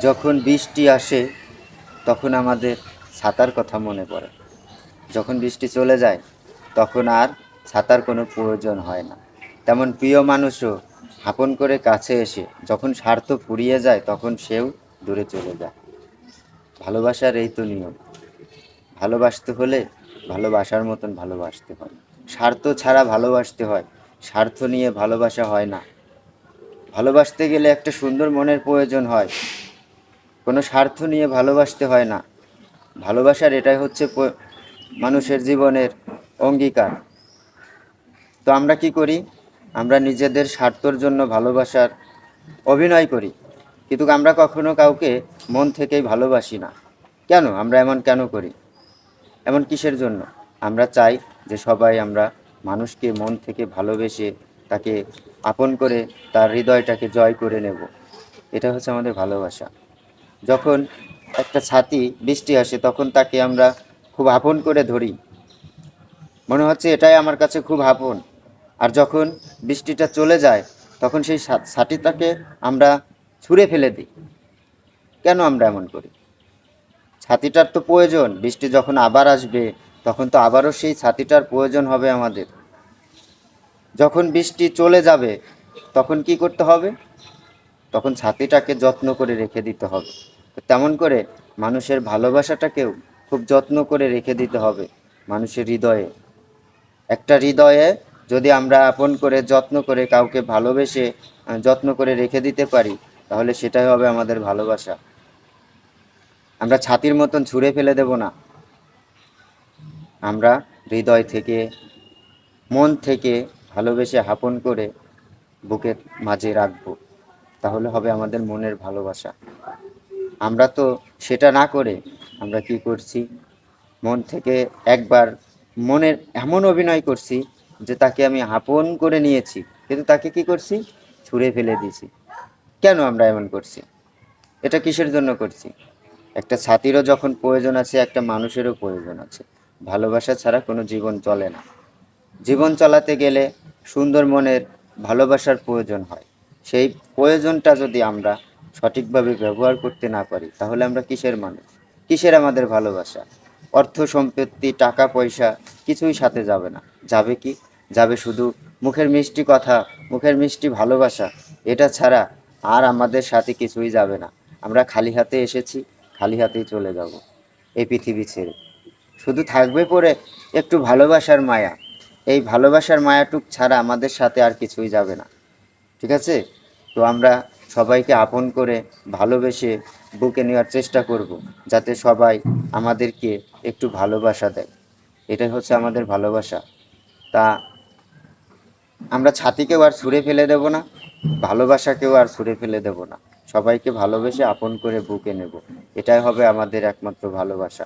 যখন বৃষ্টি আসে, তখন আমাদের ছাতার কথা মনে পড়ে। যখন বৃষ্টি চলে যায়, তখন আর ছাতার কোনো প্রয়োজন হয় না। তেমন প্রিয় মানুষও আপন করে কাছে এসে যখন স্বার্থ ফুরিয়ে যায়, তখন সেও দূরে চলে যায়। ভালোবাসার এই তো নিয়ম। ভালোবাসতে হলে ভালোবাসার মতন ভালোবাসতে হয়। স্বার্থ ছাড়া ভালোবাসতে হয়। স্বার্থ নিয়ে ভালোবাসা হয় না। ভালোবাসতে গেলে একটা সুন্দর মনের প্রয়োজন হয়। কোনো স্বার্থ নিয়ে ভালোবাসতে হয় না। ভালোবাসার এটাই হচ্ছে মানুষের জীবনের অঙ্গীকার। তো আমরা কি করি? আমরা নিজেদের স্বার্থর জন্য ভালোবাসার অভিনয় করি। কিন্তু আমরা কখনো কাউকে মন থেকেই ভালোবাসি না। কেন? আমরা এমন কেন করি? এমন কিসের জন্য? আমরা চাই যে সবাই আমরা মানুষকে মন থেকে ভালোবেসে তাকে আপন করে তার হৃদয়টাকে জয় করে নেব। এটা হচ্ছে আমাদের ভালোবাসা। যখন একটা ছাতি বৃষ্টি আসে, তখন তাকে আমরা খুব আপন করে ধরি। মনে হচ্ছে এটাই আমার কাছে খুব আপন। আর যখন বৃষ্টিটা চলে যায়, তখন সেই ছাতিটাকে আমরা ছুঁড়ে ফেলে দিই। কেন আমরা এমন করি? ছাতিটার তো প্রয়োজন। বৃষ্টি যখন আবার আসবে, তখন তো আবারও সেই ছাতিটার প্রয়োজন হবে আমাদের। যখন বৃষ্টি চলে যাবে, তখন কি করতে হবে? তখন ছাতিটাকে যত্ন করে রেখে দিতে হবে। তেমন করে মানুষের ভালোবাসাটাকেও খুব যত্ন করে রেখে দিতে হবে মানুষের হৃদয়ে। একটা হৃদয়ে যদি আমরা আপন করে, যত্ন করে কাউকে ভালোবেসে যত্ন করে রেখে দিতে পারি, তাহলে সেটাই হবে আমাদের ভালোবাসা। আমরা ছাতির মতন ছুঁড়ে ফেলে দেব না। আমরা হৃদয় থেকে, মন থেকে ভালোবেসে আপন করে বুকের মাঝে রাখব। তাহলে হবে আমাদের মনের ভালোবাসা। আমরা তো সেটা না করে আমরা কি করছি? মন থেকে একবার মনের এমন অভিনয় করছি যে তাকে আমি আপন করে নিয়েছি, কিন্তু তাকে কি করছি? ছুঁড়ে ফেলে দিয়েছি। কেন আমরা এমন করছি? এটা কিসের জন্য করছি? একটা ছাতিরও যখন প্রয়োজন আছে, একটা মানুষেরও প্রয়োজন আছে। ভালোবাসা ছাড়া কোনো জীবন চলে না। জীবন চালাতে গেলে সুন্দর মনের ভালোবাসার প্রয়োজন হয়। সেই প্রয়োজনটা যদি আমরা সঠিকভাবে ব্যবহার করতে না পারি, তাহলে আমরা কিসের মানুষ? কিসের আমাদের ভালোবাসা? অর্থ সম্পত্তি, টাকা, পয়সা কিছুই সাথে যাবে না। যাবে কি? যাবে শুধু মুখের মিষ্টি কথা, মুখের মিষ্টি ভালোবাসা। এটা ছাড়া আর আমাদের সাথে কিছুই যাবে না। আমরা খালি হাতে এসেছি, খালি হাতেই চলে যাব এই পৃথিবী ছেড়ে। শুধু থাকবে পরে একটু ভালোবাসার মায়া। এই ভালোবাসার মায়াটুক ছাড়া আমাদের সাথে আর কিছুই যাবে না। ঠিক আছে? তো আমরা সবাইকে আপন করে ভালোবেসে বুকে নেওয়ার চেষ্টা করব, যাতে সবাই আমাদেরকে একটু ভালোবাসা দেয়। এটাই হচ্ছে আমাদের ভালোবাসা। তা আমরা ছাতিকেও আর ছুঁড়ে ফেলে দেব না, ভালোবাসাকেও আর ছুঁড়ে ফেলে দেব না। সবাইকে ভালোবেসে আপন করে বুকে নেব। এটাই হবে আমাদের একমাত্র ভালোবাসা।